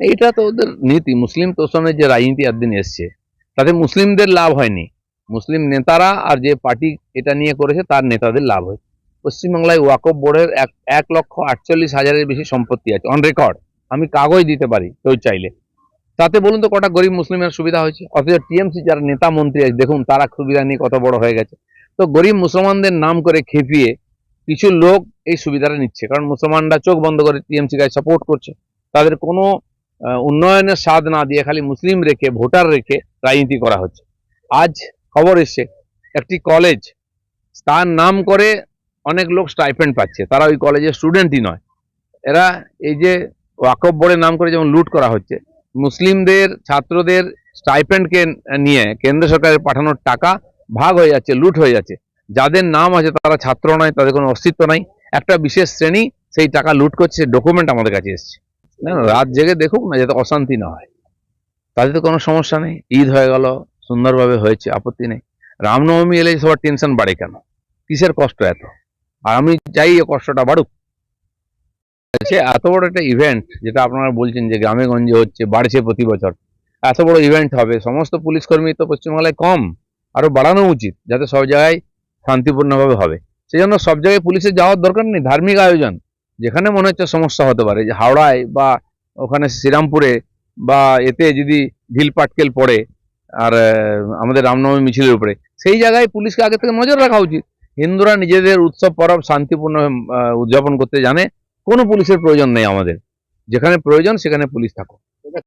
এটা তো ওদের নীতি। মুসলিম তোষণের যে রাজনীতি একদিন এসছে। তাতে মুসলিমদের লাভ হয়নি। মুসলিম নেতারা আর যে পার্টি এটা নিয়ে করেছে, তার নেতাদের লাভ হয়েছে পশ্চিমবাংলায় ওয়াকফ বোর্ডের এক এক লক্ষ আটচল্লিশ হাজারের বেশি সম্পত্তি আছে অন রেকর্ড আমি কাগজ দিতে পারি, কেউ চাইলে। তাতে বলুন তো কটা গরিব মুসলিমের সুবিধা হয়েছে? অথচ টিএমসি যারা নেতা মন্ত্রী আছে, দেখুন তারা সুবিধা নিয়ে কত বড় হয়ে গেছে। তো গরিব মুসলমানদের নাম করে খেপিয়ে কিছু লোক এই সুবিধাটা নিচ্ছে। কারণ মুসলমানরা চোখ বন্ধ করে টিএমসি কে সাপোর্ট করছে। তাদের কোনো উন্নয়নের স্বাদ না দিয়ে খালি মুসলিম রেখে, ভোটার রেখে রাজনীতি করা হচ্ছে। আজ খবর এসছে, একটি কলেজ তার নাম করে অনেক লোক স্টাইপেন্ড পাচ্ছে। তারা ওই কলেজের স্টুডেন্টই নয়। এরা এই যে ওয়াকফ বোর্ডের নাম করে যেমন লুট করা হচ্ছে, মুসলিমদের, ছাত্রদের স্টাইপেন্ডকে নিয়ে কেন্দ্র সরকারের পাঠানোর টাকা ভাগ হয়ে যাচ্ছে, লুট হয়ে যাচ্ছে। যাদের নাম আছে তারা ছাত্র নয়, তাদের কোনো অস্তিত্ব নাই। একটা বিশেষ শ্রেণি সেই টাকা লুট করছে ডকুমেন্ট আমাদের কাছে এসছে। না রাত জেগে দেখুক না যাতে অশান্তি না হয়। তাতে তো কোনো সমস্যা নেই। ঈদ হয়ে গেল, সুন্দরভাবে হয়েছে, আপত্তি নেই। রামনবমী এলে সবার টেনশন বাড়ে কেন? কিসের কষ্ট এত? আর আমি চাই কষ্টটা বাড়ুক। সে এত বড় একটা ইভেন্ট যেটা আপনারা বলছেন যে গ্রামে গঞ্জে হচ্ছে, বাড়ছে প্রতি বছর। এত বড় ইভেন্ট হবে। সমস্ত পুলিশ কর্মী তো পশ্চিমবাংলায় কম। আরও বাড়ানো উচিত, যাতে সব জায়গায় শান্তিপূর্ণভাবে হবে। সেই জন্য সব জায়গায় পুলিশের যাওয়ার দরকার নেই। ধার্মিক আয়োজন। যেখানে মনে হচ্ছে সমস্যা হতে পারে, যে হাওড়ায় বা ওখানে শ্রীরামপুরে বা এতে যদি ঢিল পাটকেল পড়ে আর আমাদের রামনবমী মিছিলের উপরে, সেই জায়গায় পুলিশকে আগে থেকে নজর রাখা উচিত। হিন্দুরা নিজেদের উৎসব পরব শান্তিপূর্ণ উদযাপন করতে জানে, কোনো পুলিশের প্রয়োজন নেই আমাদের। যেখানে প্রয়োজন সেখানে পুলিশ থাকুক।